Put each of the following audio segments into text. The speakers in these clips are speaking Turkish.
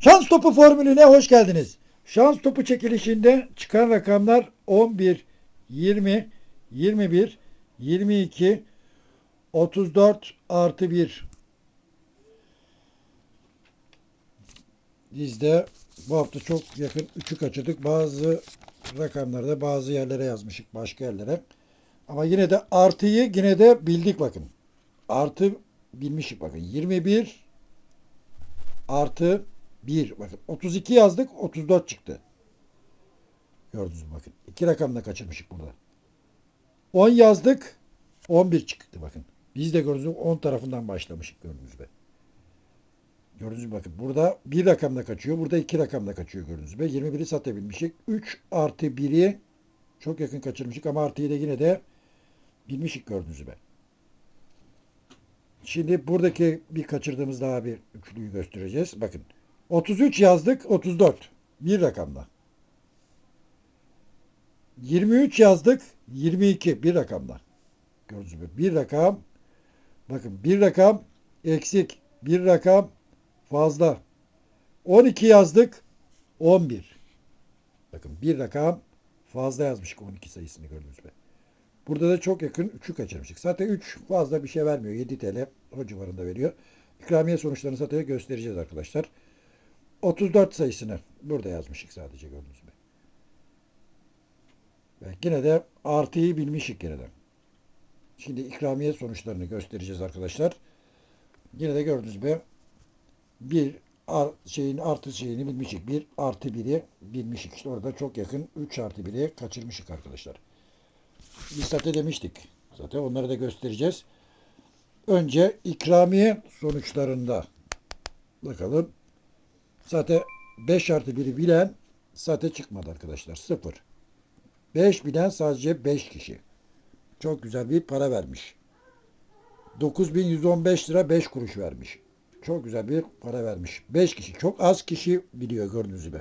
Şans topu formülüne hoş geldiniz. Şans topu çekilişinde çıkan rakamlar 11, 20, 21, 22, 34 artı 1. Biz de bu hafta çok yakın 3'ü kaçırdık. Bazı rakamlarda bazı yerlere yazmışık başka yerlere. Ama yine de artıyı yine de bildik bakın. Artı bilmişik bakın. 21 artı 1. Bakın 32 yazdık 34 çıktı. Gördünüz mü bakın. İki rakamla kaçırmışık burada. 10 yazdık 11 çıktı bakın. Biz de gördüğünüz gibi 10 tarafından başlamışık gördünüz mü? Gördünüz mü bakın. Burada bir rakamla kaçıyor. Burada iki rakamla kaçıyor gördünüz mü? 21'i satabilmişik. 3 artı 1'i çok yakın kaçırmışık ama artıyı da yine de bilmişik gördünüz mü? Şimdi buradaki bir kaçırdığımız daha bir üçlüyü göstereceğiz. Bakın. 33 yazdık 34. Bir rakamla. 23 yazdık 22 bir rakamla. Gördünüz mü? Bir rakam. Bakın bir rakam eksik. Bir rakam fazla. 12 yazdık 11. Bakın bir rakam fazla yazmışık 12 sayısını gördünüz mü? Burada da çok yakın 3'ü kaçırmıştık. Zaten 3 fazla bir şey vermiyor. 7 TL o civarında veriyor. İkramiye sonuçlarını zaten göstereceğiz arkadaşlar. 34 sayısını burada yazmışık sadece gördünüz mü? Ve yine de artıyı bilmişik yine de. Şimdi ikramiye sonuçlarını göstereceğiz arkadaşlar. Yine de gördünüz mü? Bir ar- şeyin artı şeyini bilmişik. Bir artı biri bilmişik. İşte orada çok yakın 3 artı biri kaçırmışık arkadaşlar. Biz zaten demiştik. Zaten onları da göstereceğiz. Önce ikramiye sonuçlarında bakalım. Zaten 5 artı 1'i bilen zaten çıkmadı arkadaşlar. 0. 5 bilen sadece 5 kişi. Çok güzel bir para vermiş. 9115 lira 5 kuruş vermiş. Çok güzel bir para vermiş. 5 kişi. Çok az kişi biliyor gördüğünüz gibi.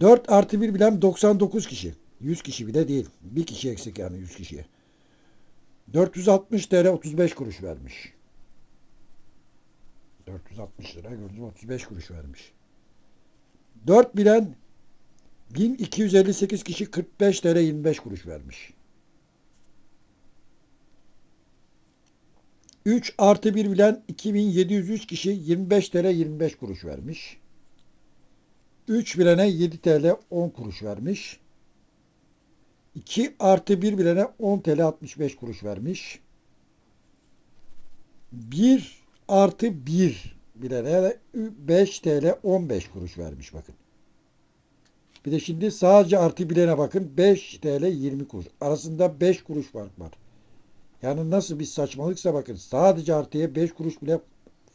4 artı 1 bilen 99 kişi. 100 kişi bile değil. Bir kişi eksik yani 100 kişiye. 460 TL 35 kuruş vermiş. 460 lira gördünüz mü? 35 kuruş vermiş. 4 bilen 1258 kişi 45 TL 25 kuruş vermiş. 3 artı 1 bilen 2703 kişi 25 TL 25 kuruş vermiş. 3 bilene 7 TL 10 kuruş vermiş. 2 artı 1 bilene 10 TL 65 kuruş vermiş. 1 artı 1 bilene 5 TL 15 kuruş vermiş bakın. Bir de şimdi sadece artı bilene bakın 5 TL 20 kuruş. Arasında 5 kuruş fark var. Yani nasıl bir saçmalıksa bakın sadece artıya 5 kuruş bile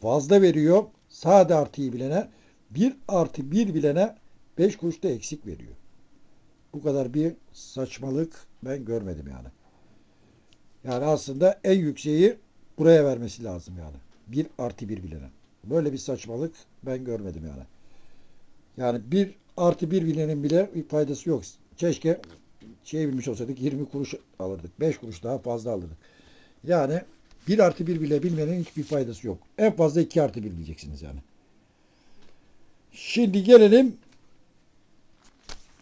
fazla veriyor. Sade artıyı bilene 1 artı 1 bilene 5 kuruş da eksik veriyor. Bu kadar bir saçmalık ben görmedim yani. Yani aslında en yükseği buraya vermesi lazım yani. 1 artı 1 bilene. Böyle bir saçmalık ben görmedim yani. Yani 1 artı 1 bilenin bile bir faydası yok. Keşke şey bilmiş olsaydık 20 kuruş alırdık. 5 kuruş daha fazla alırdık. Yani 1 artı 1 bile bilmenin hiçbir faydası yok. En fazla 2 artı 1 bileceksiniz yani. Şimdi gelelim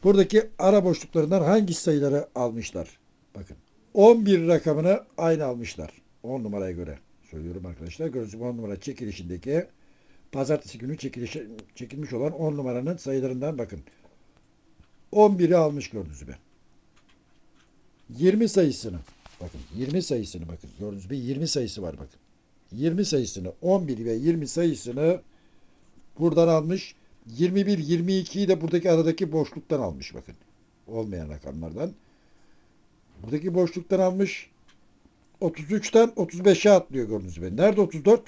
buradaki ara boşluklarından hangi sayıları almışlar? Bakın 11 rakamını aynı almışlar. 10 numaraya göre söylüyorum arkadaşlar. Gibi 10 numara çekilişindeki pazartesi günü çekilişi, çekilmiş olan 10 numaranın sayılarından bakın. 11'i almış gördüğünüz gibi. 20 sayısını bakın 20 sayısını bakın gördüğünüz gibi 20 sayısı var bakın. 20 sayısını 11 ve 20 sayısını buradan almış. 21 22'yi de buradaki aradaki boşluktan almış bakın. Olmayan rakamlardan. Buradaki boşluktan almış. 33'ten 35'e atlıyor gördüğünüz gibi. Nerede 34?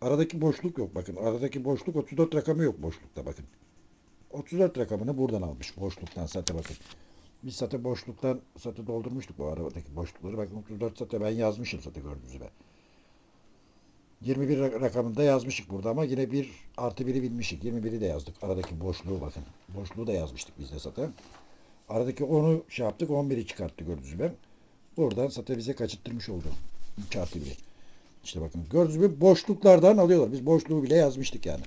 Aradaki boşluk yok bakın. Aradaki boşluk 34 rakamı yok boşlukta bakın. 34 rakamını buradan almış boşluktan zaten bakın. Biz zaten boşluktan zaten doldurmuştuk o aradaki boşlukları. Bakın 34 zaten ben yazmışım zaten gördüğünüz gibi. 21 ra- rakamında yazmıştık burada ama yine bir artı biri bilmiştik. 21'i de yazdık. Aradaki boşluğu bakın. Boşluğu da yazmıştık biz de zaten. Aradaki 10'u şey yaptık. 11'i çıkarttı gördüğünüz gibi. Buradan zaten bize kaçırttırmış oldu. 2 artı 1'i. İşte bakın gördüğünüz gibi boşluklardan alıyorlar. Biz boşluğu bile yazmıştık yani.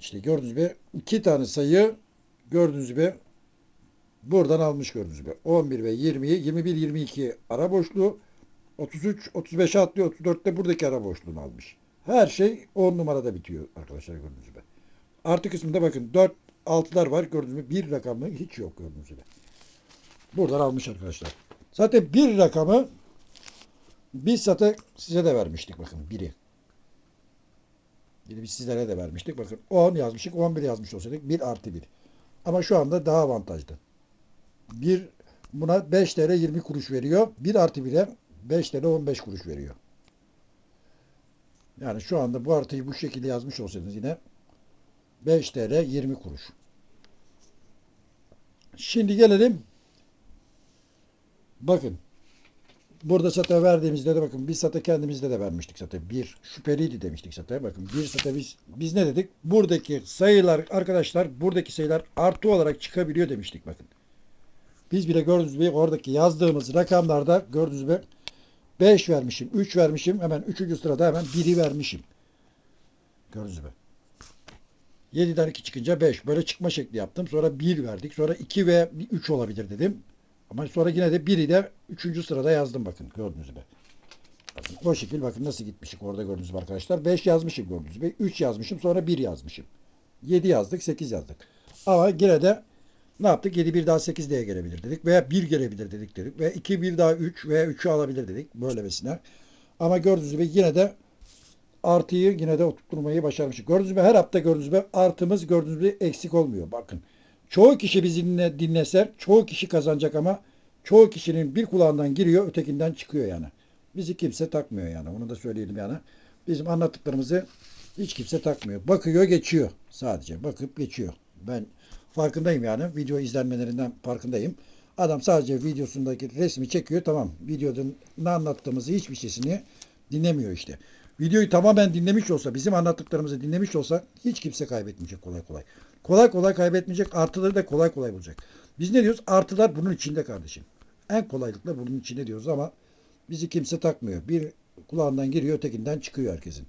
İşte gördüğünüz gibi iki tane sayı gördüğünüz gibi buradan almış gördüğünüz gibi. 11 ve 20'yi 21 22 ara boşluğu 33 35'e atlıyor 34'te buradaki ara boşluğunu almış. Her şey 10 numarada bitiyor arkadaşlar gördüğünüz gibi. Artı kısmında bakın 4 6'lar var gördüğünüz gibi bir rakamı hiç yok gördüğünüz gibi. Buradan almış arkadaşlar. Zaten bir rakamı biz zaten size de vermiştik bakın biri. Biri biz sizlere de vermiştik. Bakın 10 yazmıştık 11 yazmış olsaydık 1 artı 1. Ama şu anda daha avantajlı. Bir buna 5 TL 20 kuruş veriyor. 1 artı 1'e 5 TL 15 kuruş veriyor. Yani şu anda bu artıyı bu şekilde yazmış olsaydınız yine 5 TL 20 kuruş. Şimdi gelelim. Bakın. Burada zaten verdiğimizde de bakın biz zaten kendimizde de vermiştik zaten. Bir şüpheliydi demiştik zaten. Bakın bir zaten biz, biz ne dedik? Buradaki sayılar arkadaşlar buradaki sayılar artı olarak çıkabiliyor demiştik bakın. Biz bile gördüğünüz gibi oradaki yazdığımız rakamlarda gördüğünüz gibi 5 vermişim, 3 vermişim. Hemen 3. sırada hemen 1'i vermişim. Gördüğünüz gibi. 7'den 2 çıkınca 5. Böyle çıkma şekli yaptım. Sonra 1 verdik. Sonra 2 ve 3 olabilir dedim. Ama sonra yine de 1'i de 3. sırada yazdım bakın. Gördüğünüz gibi. Bakın, o şekil bakın nasıl gitmişik orada gördüğünüz gibi arkadaşlar. 5 yazmışım gördüğünüz gibi. 3 yazmışım sonra 1 yazmışım. 7 yazdık 8 yazdık. Ama yine de ne yaptık? 7 bir daha 8 diye gelebilir dedik. Veya 1 gelebilir dedik dedik. Ve 2 bir daha 3 veya 3'ü alabilir dedik. Böylemesine. Ama gördüğünüz gibi yine de artıyı yine de oturtmayı başarmışız. Gördüğünüz gibi her hafta gördüğünüz gibi artımız gördüğünüz gibi eksik olmuyor. Bakın. Çoğu kişi bizi dinle, dinlese çoğu kişi kazanacak ama çoğu kişinin bir kulağından giriyor ötekinden çıkıyor yani. Bizi kimse takmıyor yani. Onu da söyleyelim yani. Bizim anlattıklarımızı hiç kimse takmıyor. Bakıyor geçiyor sadece. Bakıp geçiyor. Ben farkındayım yani. Video izlenmelerinden farkındayım. Adam sadece videosundaki resmi çekiyor. Tamam. Videoda ne anlattığımızı hiçbir şeysini dinlemiyor işte. Videoyu tamamen dinlemiş olsa, bizim anlattıklarımızı dinlemiş olsa hiç kimse kaybetmeyecek kolay kolay. Kolay kolay kaybetmeyecek. Artıları da kolay kolay bulacak. Biz ne diyoruz? Artılar bunun içinde kardeşim. En kolaylıkla bunun içinde diyoruz ama bizi kimse takmıyor. Bir kulağından giriyor, ötekinden çıkıyor herkesin.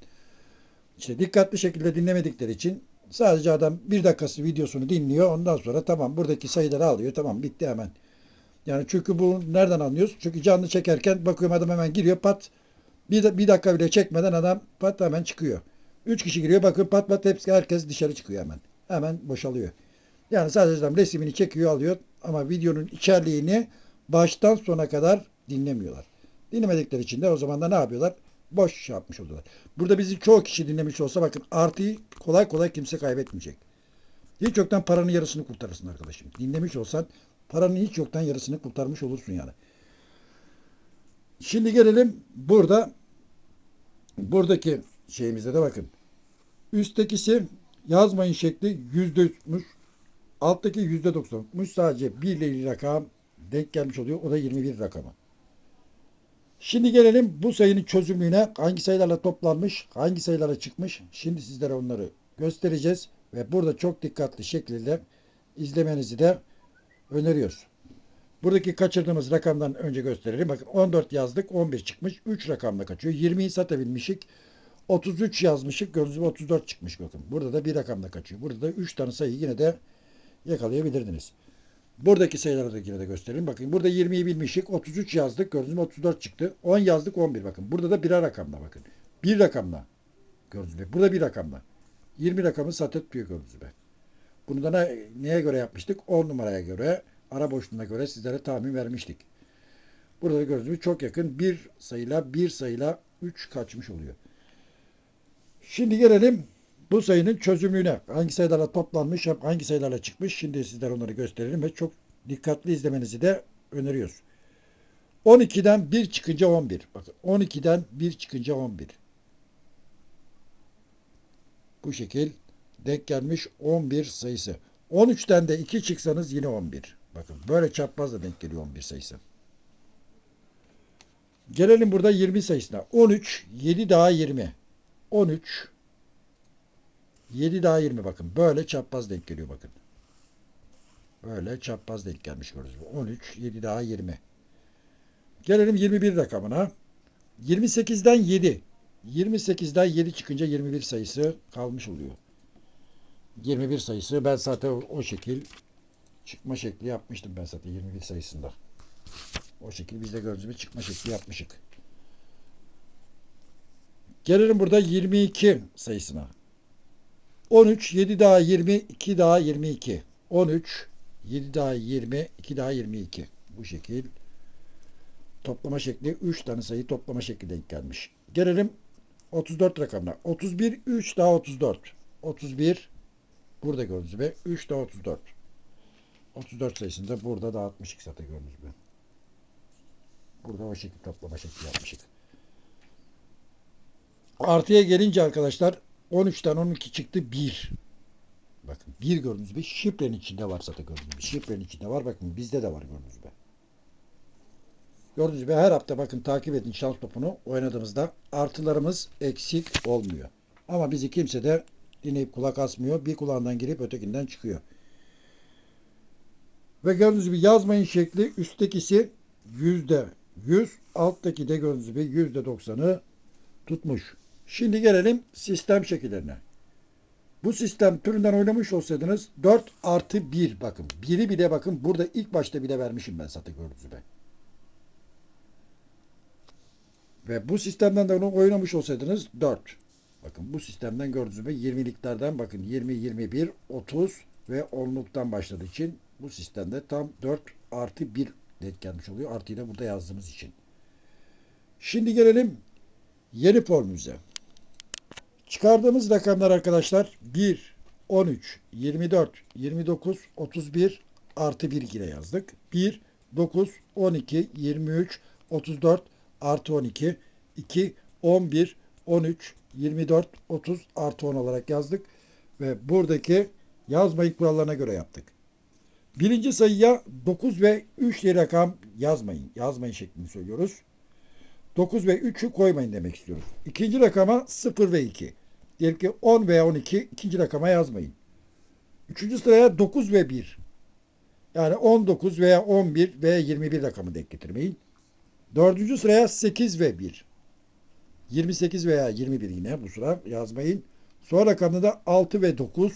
İşte dikkatli şekilde dinlemedikleri için sadece adam bir dakikası videosunu dinliyor. Ondan sonra tamam buradaki sayıları alıyor. Tamam bitti hemen. Yani çünkü bu nereden anlıyoruz? Çünkü canlı çekerken bakıyorum adam hemen giriyor pat. Bir, bir dakika bile çekmeden adam pat hemen çıkıyor. Üç kişi giriyor bakın pat pat hepsi herkes dışarı çıkıyor hemen. Hemen boşalıyor. Yani sadece adam resmini çekiyor alıyor ama videonun içeriğini baştan sona kadar dinlemiyorlar. Dinlemedikleri için de o zaman da ne yapıyorlar? Boş şey yapmış oluyorlar. Burada bizi çoğu kişi dinlemiş olsa bakın artıyı kolay kolay kimse kaybetmeyecek. Hiç yoktan paranın yarısını kurtarırsın arkadaşım. Dinlemiş olsan paranın hiç yoktan yarısını kurtarmış olursun yani. Şimdi gelelim burada buradaki şeyimizde de bakın. Üsttekisi yazmayın şekli yüzde üçmüş. Alttaki yüzde doksanmış. Sadece bir ile rakam denk gelmiş oluyor. O da 21 rakamı. Şimdi gelelim bu sayının çözümlüğüne. Hangi sayılarla toplanmış, hangi sayılara çıkmış. Şimdi sizlere onları göstereceğiz. Ve burada çok dikkatli şekilde izlemenizi de öneriyoruz. Buradaki kaçırdığımız rakamdan önce gösterelim. Bakın 14 yazdık, 11 çıkmış. 3 rakamla kaçıyor. 20'yi satabilmişik. 33 yazmışık. Gördüğünüz gibi 34 çıkmış bakın. Burada da bir rakamla kaçıyor. Burada da 3 tane sayı yine de yakalayabilirdiniz. Buradaki sayıları da yine de gösterelim. Bakın burada 20'yi bilmişik. 33 yazdık. Gördüğünüz gibi 34 çıktı. 10 yazdık 11 bakın. Burada da birer rakamla bakın. Bir rakamla. Gördüğünüz gibi. Burada bir rakamla. 20 rakamı satıyor gördüğünüz gibi. Bunu da ne- neye göre yapmıştık? 10 numaraya göre, ara boşluğuna göre sizlere tahmin vermiştik. Burada da gördüğünüz çok yakın bir sayıyla bir sayıyla 3 kaçmış oluyor. Şimdi gelelim bu sayının çözümlüğüne. Hangi sayılarla toplanmış, hangi sayılarla çıkmış. Şimdi sizlere onları gösterelim ve çok dikkatli izlemenizi de öneriyoruz. 12'den 1 çıkınca 11. Bakın 12'den 1 çıkınca 11. Bu şekil denk gelmiş 11 sayısı. 13'ten de 2 çıksanız yine 11. Bakın böyle çarpmazla denk geliyor 11 sayısı. Gelelim burada 20 sayısına. 13, 7 daha 20. 13, 7 daha 20 bakın. Böyle çapraz denk geliyor bakın. Böyle çapraz denk gelmiş gibi. 13, 7 daha 20. Gelelim 21 rakamına. 28'den 7. 28'den 7 çıkınca 21 sayısı kalmış oluyor. 21 sayısı ben zaten o, şekil çıkma şekli yapmıştım ben zaten 21 sayısında. O şekil biz de gördüğünüz gibi çıkma şekli yapmışık. Gelelim burada 22 sayısına. 13, 7 daha 20, 2 daha 22. 13, 7 daha 20, 2 daha 22. Bu şekil toplama şekli 3 tane sayı toplama şekli denk gelmiş. Gelelim 34 rakamına. 31, 3 daha 34. 31 burada gördüğünüz gibi 3 daha 34. 34 sayısını da burada dağıtmışık zaten gördüğünüz gibi. Burada o şekilde toplama şekli yapmışık. Artıya gelince arkadaşlar 13'ten 12 çıktı 1. Bakın 1 gördüğünüz gibi şifrenin içinde var zaten gördüğünüz gibi. Şifrenin içinde var. Bakın bizde de var gördüğünüz gibi. Gördüğünüz gibi her hafta bakın takip edin şans topunu oynadığımızda artılarımız eksik olmuyor. Ama bizi kimse de dinleyip kulak asmıyor. Bir kulağından girip ötekinden çıkıyor. Ve gördüğünüz gibi yazmayın şekli üsttekisi yüzde yüz, alttaki de gördüğünüz gibi yüzde doksanı tutmuş. Şimdi gelelim sistem şekillerine. Bu sistem türünden oynamış olsaydınız 4 artı 1 bakın. 1'i bile bakın burada ilk başta bile vermişim ben zaten gördüğünüz gibi. Ve bu sistemden de onu oynamış olsaydınız 4. Bakın bu sistemden gördüğünüz gibi 20'liklerden bakın 20, 21, 30 ve 10'luktan başladığı için bu sistemde tam 4 artı 1 denk gelmiş oluyor. Artıyı da burada yazdığımız için. Şimdi gelelim yeni formümüze. Çıkardığımız rakamlar arkadaşlar 1, 13, 24, 29, 31 artı 1 ile yazdık. 1, 9, 12, 23, 34 artı 12, 2, 11, 13, 24, 30 artı 10 olarak yazdık. Ve buradaki yazmayı kurallarına göre yaptık. Birinci sayıya 9 ve 3 diye rakam yazmayın. Yazmayın şeklini söylüyoruz. 9 ve 3'ü koymayın demek istiyoruz. İkinci rakama 0 ve 2. Diyelim ki 10 veya 12 ikinci rakama yazmayın. Üçüncü sıraya 9 ve 1. Yani 19 veya 11 veya 21 rakamı denk getirmeyin. Dördüncü sıraya 8 ve 1. 28 veya 21 yine bu sıra yazmayın. Son rakamda da 6 ve 9.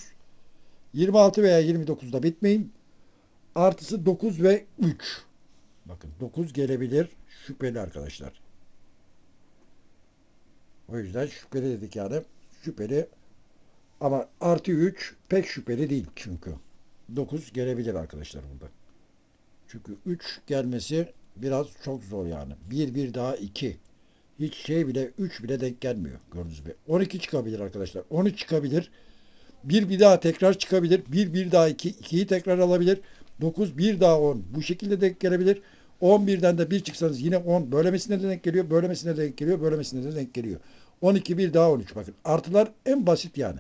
26 veya 29'da bitmeyin. Artısı 9 ve 3. Bakın 9 gelebilir. Şüpheli arkadaşlar. O yüzden şüpheli dedik yani. Şüpheli ama artı 3 pek şüpheli değil çünkü. 9 gelebilir arkadaşlar burada. Çünkü 3 gelmesi biraz çok zor yani. 1 1 daha 2. Hiç şey bile 3 bile denk gelmiyor gördüğünüz gibi. 12 çıkabilir arkadaşlar. 13 çıkabilir. 1 bir daha tekrar çıkabilir. 1 1 daha 2. 2'yi tekrar alabilir. 9 1 daha 10. Bu şekilde denk gelebilir. 11'den de 1 çıksanız yine 10. Bölemesine de denk geliyor. Bölemesine de denk geliyor. Bölemesine de denk geliyor. 12 1 daha 13 bakın. Artılar en basit yani.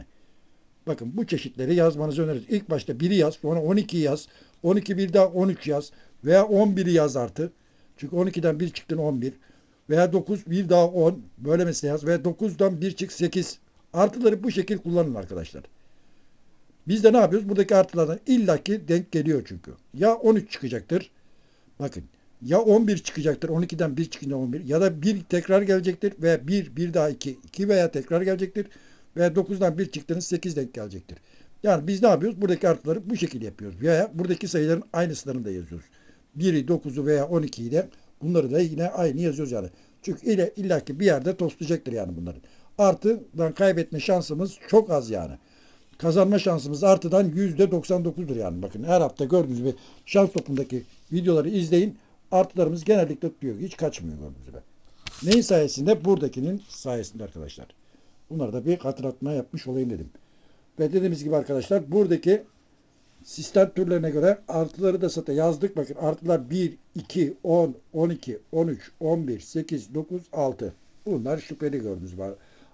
Bakın bu çeşitleri yazmanızı öneririz. İlk başta 1'i yaz, sonra 12'yi yaz. 12 bir daha 13 yaz veya 11'i yaz artı. Çünkü 12'den 1 çıktın 11 veya 9 bir daha 10 böyle mesela yaz veya 9'dan 1 çık 8. Artıları bu şekil kullanın arkadaşlar. Biz de ne yapıyoruz? Buradaki artılardan illaki denk geliyor çünkü. Ya 13 çıkacaktır. Bakın ya 11 çıkacaktır. 12'den 1 çıkınca 11 ya da 1 tekrar gelecektir veya 1 bir daha 2 2 veya tekrar gelecektir. Veya 9'dan 1 çıktığınız 8 denk gelecektir. Yani biz ne yapıyoruz? Buradaki artıları bu şekilde yapıyoruz. Veya buradaki sayıların aynısını da yazıyoruz. 1'i, 9'u veya 12'yi de bunları da yine aynı yazıyoruz yani. Çünkü ile illaki bir yerde toslayacaktır yani bunların. Artıdan kaybetme şansımız çok az yani. Kazanma şansımız artıdan %99'dur yani. Bakın her hafta gördüğünüz gibi şans topundaki videoları izleyin. Artılarımız genellikle tutuyor. Hiç kaçmıyor gördüğünüz gibi. Neyin sayesinde? Buradakinin sayesinde arkadaşlar. Bunları da bir hatırlatma yapmış olayım dedim. Ve dediğimiz gibi arkadaşlar buradaki sistem türlerine göre artıları da zaten yazdık. Bakın artılar 1, 2, 10, 12, 13, 11, 8, 9, 6. Bunlar şüpheli gördüğünüz var.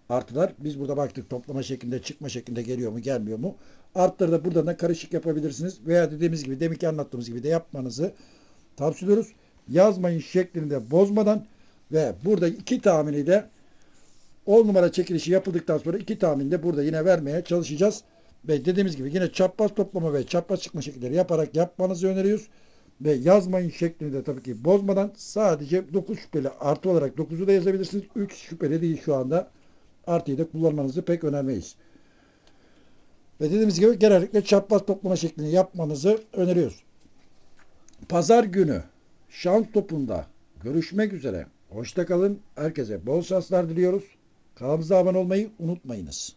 Artılar biz burada baktık toplama şeklinde çıkma şeklinde geliyor mu gelmiyor mu? Artları da buradan da karışık yapabilirsiniz. Veya dediğimiz gibi deminki anlattığımız gibi de yapmanızı tavsiye ediyoruz. Yazmayın şeklinde bozmadan ve burada iki tahmini de 10 numara çekilişi yapıldıktan sonra iki tahmini de burada yine vermeye çalışacağız. Ve dediğimiz gibi yine çapraz toplama ve çapraz çıkma şekilleri yaparak yapmanızı öneriyoruz. Ve yazmayın şeklini de tabii ki bozmadan sadece 9 şüpheli artı olarak 9'u da yazabilirsiniz. 3 şüpheli değil şu anda. Artıyı da kullanmanızı pek önermeyiz. Ve dediğimiz gibi genellikle çapraz toplama şeklini yapmanızı öneriyoruz. Pazar günü şans topunda görüşmek üzere. Hoşça kalın. Herkese bol şanslar diliyoruz. Kanalımıza abone olmayı unutmayınız.